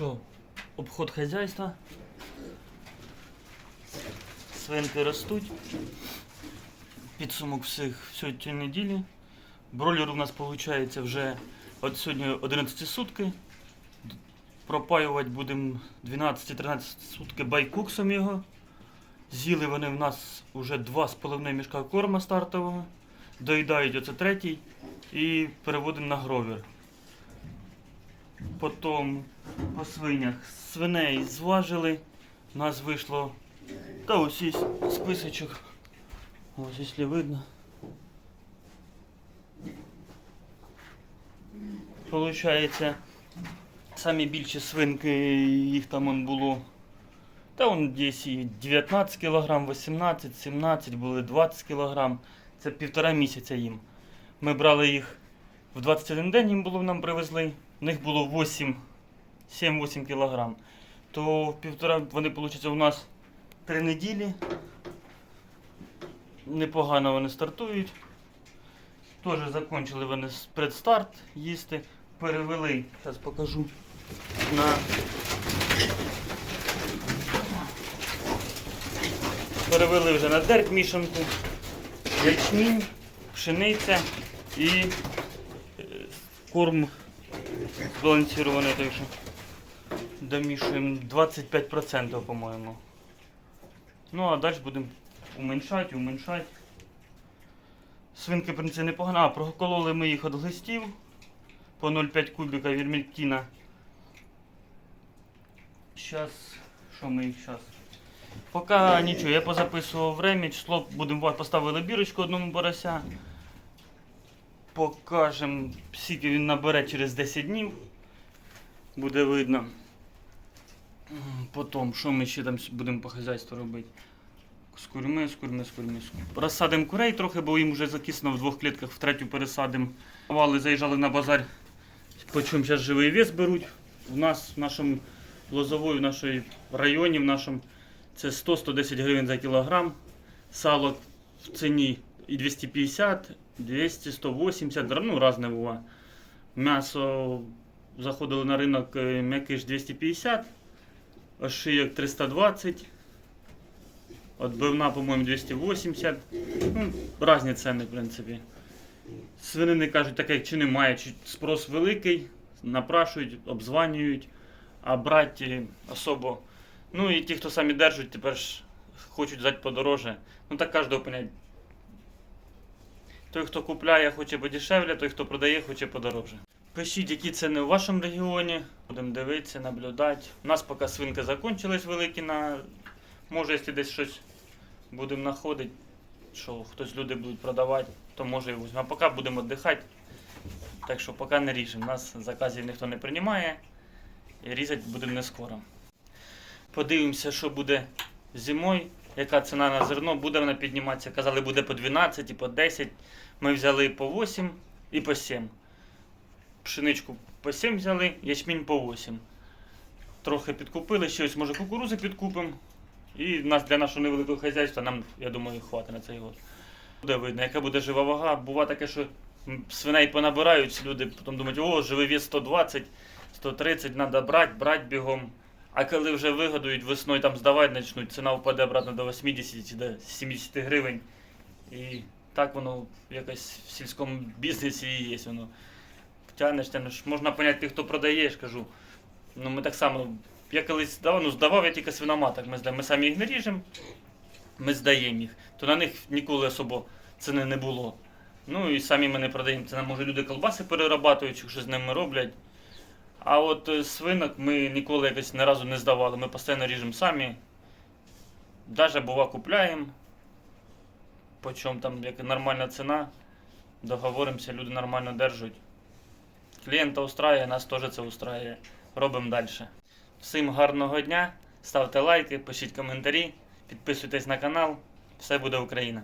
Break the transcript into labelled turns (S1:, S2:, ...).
S1: що, обход хазяйства. Свинки ростуть. Підсумок всіх всього цієї неділі. Бройлер у нас виходить вже от сьогодні 11 сутки. Пропаювати будемо 12-13 сутки байкуксом його. З'їли вони в нас вже 2,5 мішка корма стартового. Доїдають оце третій і переводимо на гровер. Потім по свинях свиней зважили. У нас вийшло. Та ось є списочок. Ось якщо видно. Получається, самі більші свинки, їх там он було. Та он десь і 19 кг, 18, 17, були 20 кг. Це півтора місяця їм. Ми брали їх в 21 день їм було нам привезли. В них було 7-8 кг. То в півтора вони, виходить, у нас 3 неділі. Непогано вони стартують. Теж закончили вони предстарт їсти. Перевели, зараз покажу на перевели вже на дерк мішанку, ячмінь, пшениця і е, корм збалансований, так що домішуємо 25%, по-моєму. Ну а далі будемо уменьшати, уменьшати. Свинки, в принципі, непогано. А, прокололи ми їх від глистів по 0,5 кубіка вірмектіна. Зараз, що ми їх зараз? Поки нічого, я позаписував время, число будемо поставили бірочку одному борося. Покажемо, скільки він набере через 10 днів. Буде видно. Потім, що ми ще там будемо по хазяйству робити. З курми, з курми, з курми. Розсадимо курей трохи, бо їм вже закисно в двох клітках, в третю пересадимо. Вали заїжджали на базар, по чому зараз живий вес беруть. У нас, в нашому лозової, в нашому районі, в нашому це 100-110 гривень за кілограм. Сало в ціні і 250, 200, 180, ну різне буває. М'ясо заходили на ринок е, м'якиш 250, ошийок 320. Отбивна, по-моєму, 280. Ну, різні ціни, в принципі. Свинини кажуть, так як чи немає, чи спрос великий, напрашують, обзванюють, а брати особо. Ну і ті, хто самі держать, тепер ж хочуть взяти подороже. Ну так кожного понять. Той, хто купляє, хоче подешевле, той, хто продає, хоче подороже. Пишіть, які ціни у вашому регіоні. Будемо дивитися, наблюдати. У нас поки свинки закончились великі на. Може, якщо десь щось будемо знаходити, що хтось люди будуть продавати, то може і візьмемо. А поки будемо віддихати. Так що поки не ріжемо. Нас заказів ніхто не приймає. І різати будемо не скоро. Подивимося, що буде зимою, яка ціна на зерно, буде вона підніматися. Казали, буде по 12 і по 10. Ми взяли по 8 і по 7. Пшеничку по 7 взяли, ячмінь по 8. Трохи підкупили, щось може кукурузи підкупимо. І нас для нашого невеликого хазяйства нам, я думаю, хватить на цей год. Буде видно, яка буде жива вага. Буває таке, що свиней понабирають, люди потім думають, о, живий вес 120, 130, треба брати, брати бігом. А коли вже вигодують весною там здавати почнуть, ціна впаде обратно до 80 чи до 70 гривень. І так воно якось в сільському бізнесі і є. Воно. Тянеш, тянеш. Можна поняти хто продає, я ж кажу. Ну ми так само. Я колись здавав, ну здавав я тільки свиноматок. Ми, ми самі їх не ріжемо, ми здаємо їх. То на них ніколи особо ціни не було. Ну і самі ми не продаємо. Це може люди колбаси перерабатують, щось з ними роблять. А от е, свинок ми ніколи якось ні разу не здавали. Ми постійно ріжемо самі. Даже бува купляємо. Почому там як нормальна ціна. Договоримося, люди нормально держать. Клієнта устраює, нас теж це устраює. Робимо далі. Всім гарного дня. Ставте лайки, пишіть коментарі, підписуйтесь на канал. Все буде Україна!